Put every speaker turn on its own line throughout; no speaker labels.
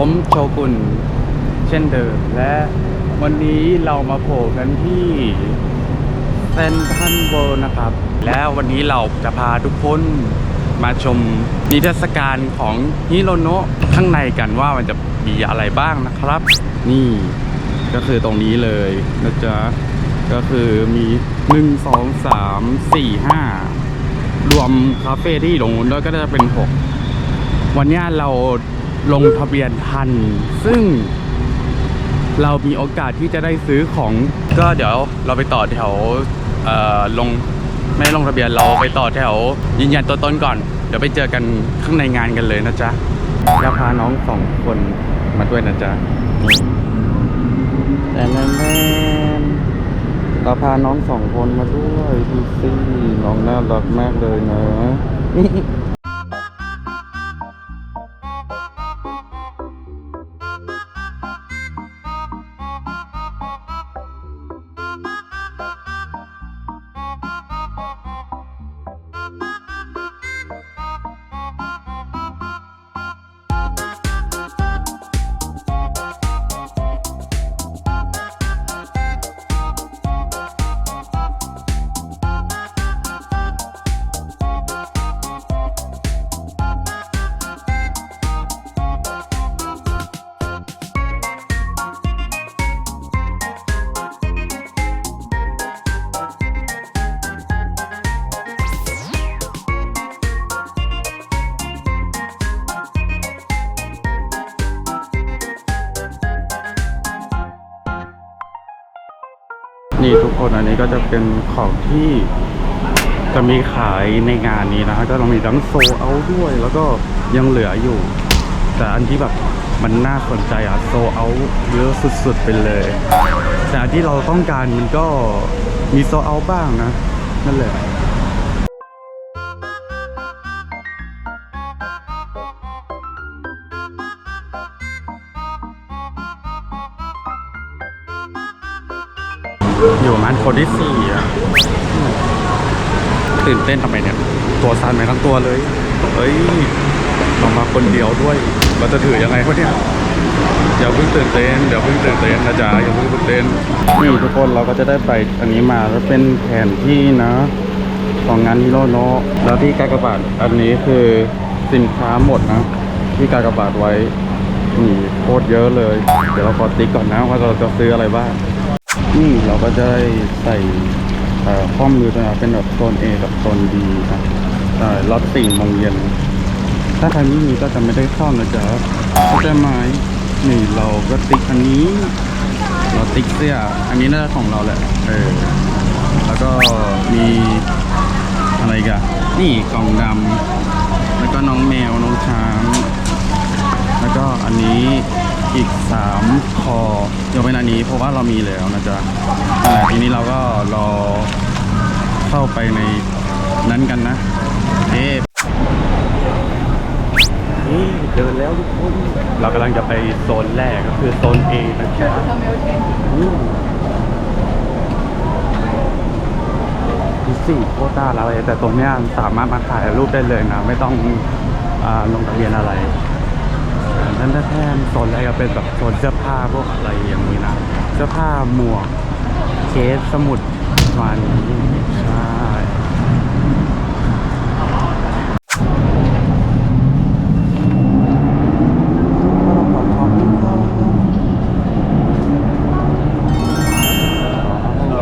ผมโชกุนเช่นเดิม และวันนี้เรามาโผล่กันที่เซนทันเวิลด์นะครับ และวันนี้เราจะพาทุกคนมาชมนิทรรศการของฮิโรโนะข้างในกันว่ามันจะมีอะไรบ้างนะครับ นี่ก็คือตรงนี้เลยนะจ๊ะ ก็คือมี 1 2 3 4 5 รวมคาเฟ่ที่อยู่ตรงนู้นด้วยก็จะเป็น 6 วันนี้เรา ลงทะเบียนทัน ซึ่งเรามีโอกาสที่จะได้ซื้อของก็เดี๋ยวเราไปต่อแถวเอ่อลงไม่ลงทะเบียนเราไปต่อแถวยืนยันตัวตนก่อน เดี๋ยวไปเจอกันข้างในงานกันเลยนะจ๊ะแล้วพาน้องสองคนมาด้วยนะจ๊ะแต่แน่เราพาน้องสองคนมาด้วยดูสิน้องน่ารักมากเลยนะ คนอันนี้ก็จะเป็นของที่จะมีขายในงานนี้นะฮะก็เรามีทั้งโซเอาด้วยแล้วก็ยังเหลืออยู่ แต่อันที่แบบมันน่าสนใจอะโซเอาเยอะสุดๆไปเลย แต่อันที่เราต้องการมันก็มีโซเอาบ้างนะ นั่นแหละ อยู่มาณคนที่สี่อะตื่นเต้นทำไมเนี่ย ตัวสั่นไปทั้งตัวเลย เฮ้ยเรามาคนเดียวด้วย เราจะถือยังไงวะเนี่ยอย่าเพิ่งตื่นเต้นเดี๋ยวเพิ่งตื่นเต้นนะจ๊ะอย่าเพิ่งตื่นเต้นนี่ทุกคนเราก็จะได้ไปอันนี้มาแล้วเป็นแผนที่นะของงานฮิโรโนาะแล้วที่กากบาทอันนี้คือสินค้าหมดนะที่กากบาทไว้นี่โคตรเยอะเลย เดี๋ยวเราขอติ๊กก่อนนะว่าเราจะซื้ออะไรบ้าง นี่เราก็จะได้ใส่ข้อมือนะเป็นแบบโซน A กับโซน B นะใช่รอบสี่โมงเย็น ถ้าใครไม่มีก็จะไม่ได้เข้านะจ๊ะเข้าใจไหมนี่เราก็ติ๊กอันนี้ เราติ๊กเสื้อ อันนี้น่าจะของเราแหละ เออ แล้วก็มีอะไรกันนี่กล่องดำแล้วก็น้องแมว น้องช้าง แล้วก็อันนี้อีกสามคอยกเป็นอันนี้เพราะว่าเรามีแล้วนะจ๊ะแต่ทีนี้เราก็รอเข้าไปในนั้นกันนะเอ๊นี่เดินแล้วทุกคนเรากำลังจะไปโซนแรกก็คือโซน A นะจ๊ะอืมดูสิโคตรารักเลยแต่ตรงนี้สามารถมาถ่ายรูปได้เลยนะ ไม่ต้องอลงทะเบียนอะไร นั่นแทนโซนแรกก็เป็นแบบโซนเสื้อผ้าพวกอะไรอย่างนี้นะเสื้อผ้าหมวกเคสสมุดประมาณนี้ใช่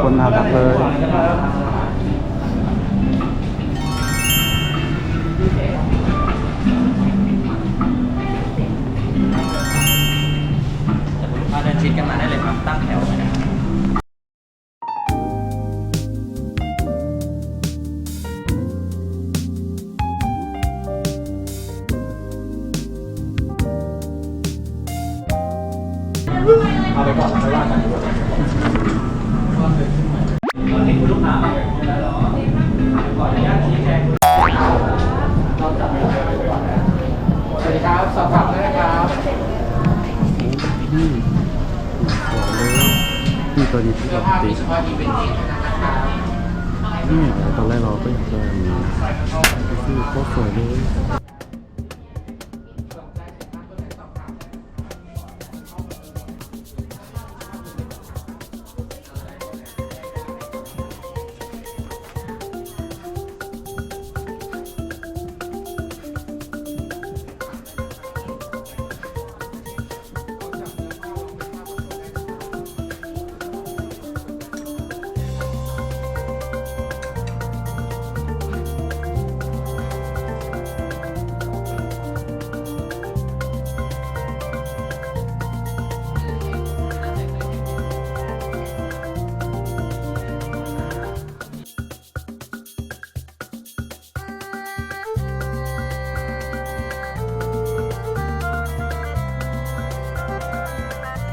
คนน่ารักเลย
ตอนนี้คุณลูกค้ามาเป็นคนแล้วเหรอขออนุญาตชี้แจงเราจับไม่ได้ไปก่อนนะสวัสดีครับ สอบถามได้นะครับ
อืมสวยเลยนี่ตัวนี้ที่
เสื้อ
เรา
ผ้า
ติ
มี
ด
เฉพาะอีเวนต์นี้เท่านั้นนะครับ
นี่ตอนแรกเราก็อยากจะมีซื้อโคตรสวยเลย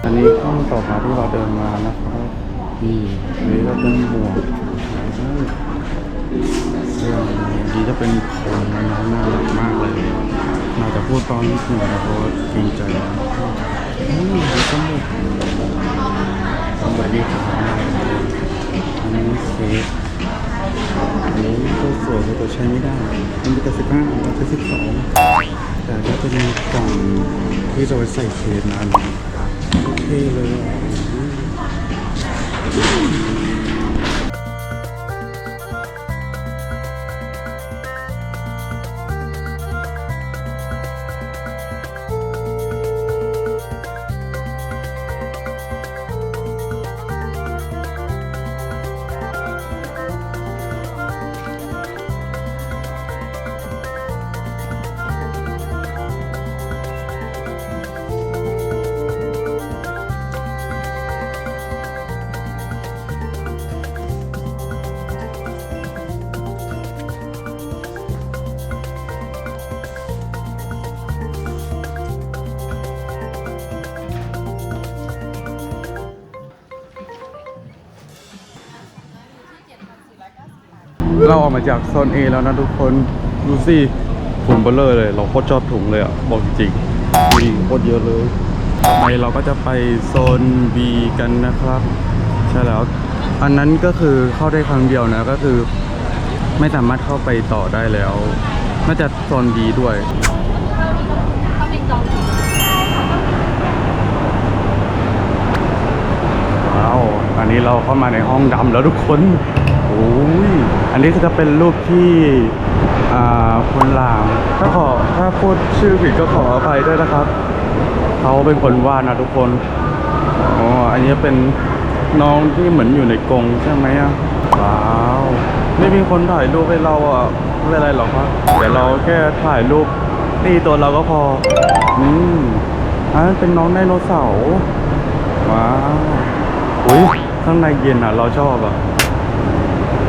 อันนี้ห้องต่อมาที่เราเดินมานะครับนี่อันนี้ก็เป็นหมวกเสื้อดีจะเป็นคนนะน้องน่ารักมากเลยน่าจะพูดตอนนี้ถึงนะเพราะว่าเกรงใจนะอืมมีสมุดสมุดดีครับอันนี้เค้กอันนี้ตัวสวยแต่ตัวใช้ไม่ได้มันมีแต่สิบห้าเราใช้สิบสองแต่ก็จะมีกล่องที่จะไว้ใส่เค้กนะ อัน เท่เลยอะเราออกมาจากโซน A แล้วนะทุกคนดูสิถุงเบลเลอร์เลย เราโคตรชอบถุงเลยอะ บอกจริงๆมีโคตรเยอะเลยต่อไปเราก็จะไปโซน B กันนะครับ ใช่แล้ว อันนั้นก็คือเข้าได้ครั้งเดียวนะก็คือไม่สามารถเข้าไปต่อได้แล้วน่าจะโซน B ด้วยว้าวอันนี้เราเข้ามาในห้องดำแล้วทุกคนโอ้ย อันนี้ก็จะเป็นรูปที่อ่าคนหลามถ้าขอถ้าพูดชื่อผิดก็ขออภัยด้วยนะครับ เขาเป็นคนวาดนะทุกคนอ๋ออันนี้เป็นน้องที่เหมือนอยู่ในกรงใช่ไหมอะว้าวไม่มีคนถ่ายรูปให้เราอะไม่เป็นไรหรอกครับเดี๋ยวเราแค่ถ่ายรูปนี่ตัวเราก็พออืมอันนั้นเป็นน้องไดโนเสาร์ว้าวอุ้ยข้างในเย็นอะ เราชอบอะ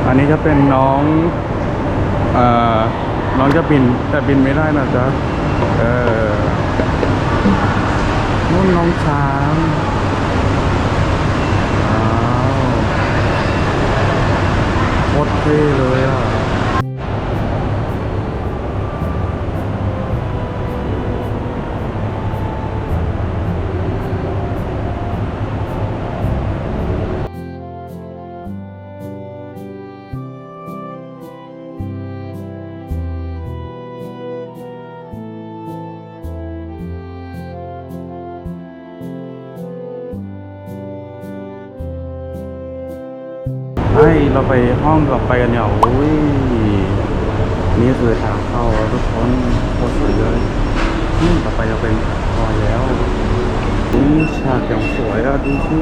อันนี้จะเป็นน้องอ่อน้องจะบินแต่บินไม่ได้นะจ๊ะเออนู่นน้องช้างโคตรเท่เลยอะ เราไปห้องต่อไปกันเนี่ยโอ้ยนี่คือทางเข้าทุกคนโคตรสวยเลยนี่ต่อไปเราเป็นพอยแล้วนี่ฉากอย่างสวยอะดูสิ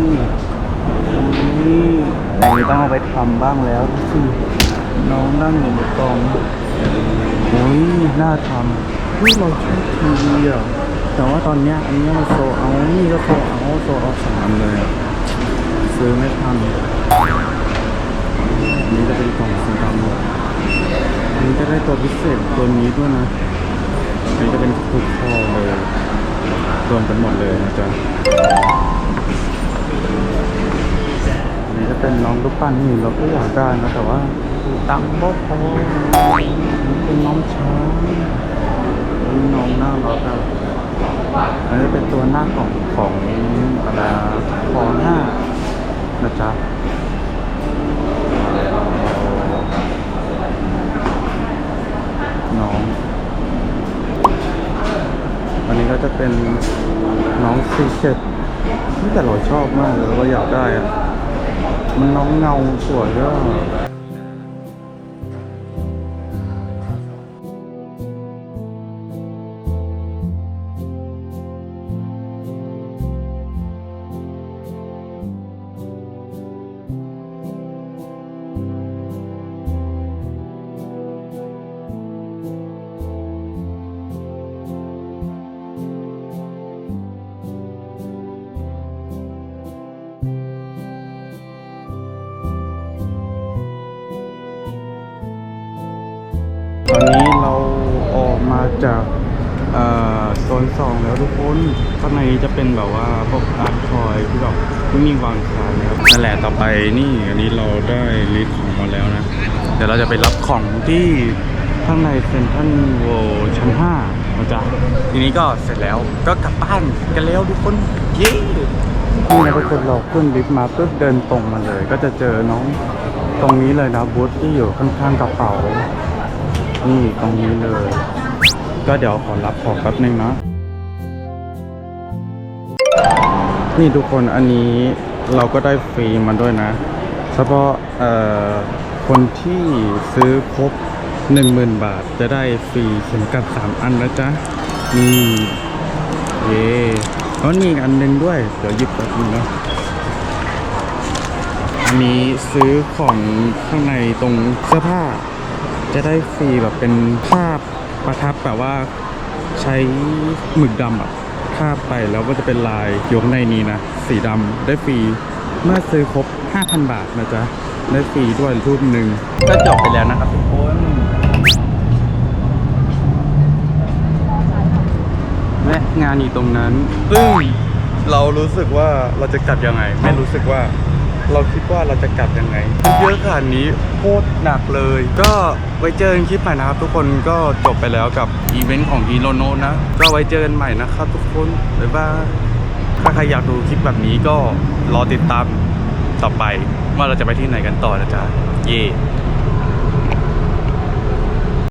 นี่อย่างนี้ต้องเอาไปทำบ้างแล้วดูสิน้องนั่งอยู่บนกองโอ้ยน่าทำนี่เราชอบทีวีอะแต่ว่าตอนเนี้ยอันเนี้ยมันโซเอานี่ก็โซเอาโซเอาสามเลยซื้อไม่ทัน อันนี้จะเป็นกล่องสีดำอันนี้จะได้ตัว พิเศษตัวนี้ด้วยนะอันนี้จะเป็นทุกข้อเลยรวมกันหมดเลยนะจ๊ะอันนี้จะเป็นน้องลูกปั้นนี่เราก็อยากได้นะแต่ว่าตังค์บ่พอนี่เป็นน้องช้างนนี้น้องน่ารักอะอันนี้เป็นตัวหน้าของของอะไรคอหน้านะจ๊ะ น้อง อันนี้ ก็จะเป็นน้องซีเจ็ดนี่แต่เราชอบมากเลยเราอยากได้อะมันน้องเงาสวยก็ จากเอ่อโซนสองแล้วทุกคนข้างในจะเป็นแบบว่าพวกอาร์ตทอยที่แบบไม่มีวางขายนะครับนั่นแหละต่อไปนี่อันนี้เราได้ลิสต์ของมาแล้วนะ เดี๋ยวเราจะไปรับของที่ข้างในเซ็นทรัลโวลชั้น5นะจ๊ะทีนี้ก็เสร็จแล้วก็กลับบ้านกันแล้วทุกคนเย้นี่นะทุกคนเราขึ้นลิฟต์มาปุ๊บเดินตรงมาเลย ก็จะเจอน้องตรงนี้เลยนะบูธที่อยู่ข้างๆกระเป๋า นี่ตรงนี้เลย ก็เดี๋ยวขอรับของแป๊บนึงนะนี่ทุกคนอันนี้เราก็ได้ฟรีมาด้วยนะ เฉพาะเอ่อคนที่ซื้อครบ 10,000 บาทจะได้ฟรีเข็มกลัด 3 อันนะจ๊ะนี่เย่แล้วมีอันหนึงด้วย เดี๋ยวหยิบแป๊บนึงนะอันนี้ซื้อของข้างในตรงเสื้อผ้า จะได้ฟรีแบบเป็นภาพ ประทับแบบว่าใช้หมึกดำอะคาบไปแล้วก็จะเป็นลายยู่ข้างในนี้นะ สีดำได้ฟรีเมื่อซื้อครบ 5,000 บาทนะจ๊ะ ได้ฟรีด้วยรูปหนึ่งก็จบไปแล้วนะครับทุกคนและงานอยู่ตรงนั้นซึ่งเรารู้สึกว่าเราจะกลับยังไง ไม่รู้สึกว่า เราคิดว่าเราจะกลับยังไงเยอะขนาดนี้โคตรหนักเลย ก็ไว้เจอกันคลิปใหม่นะครับ ทุกคนก็จบไปแล้วกับอีเวนต์ของฮีโรโนนะ ก็ไว้เจอกันใหม่นะครับ ทุกคนบ๊ายบายถ้าใครอยากดูคลิปแบบนี้ก็รอติดตามต่อไปว่าเราจะไปที่ไหนกันต่อนะจ๊ะเย่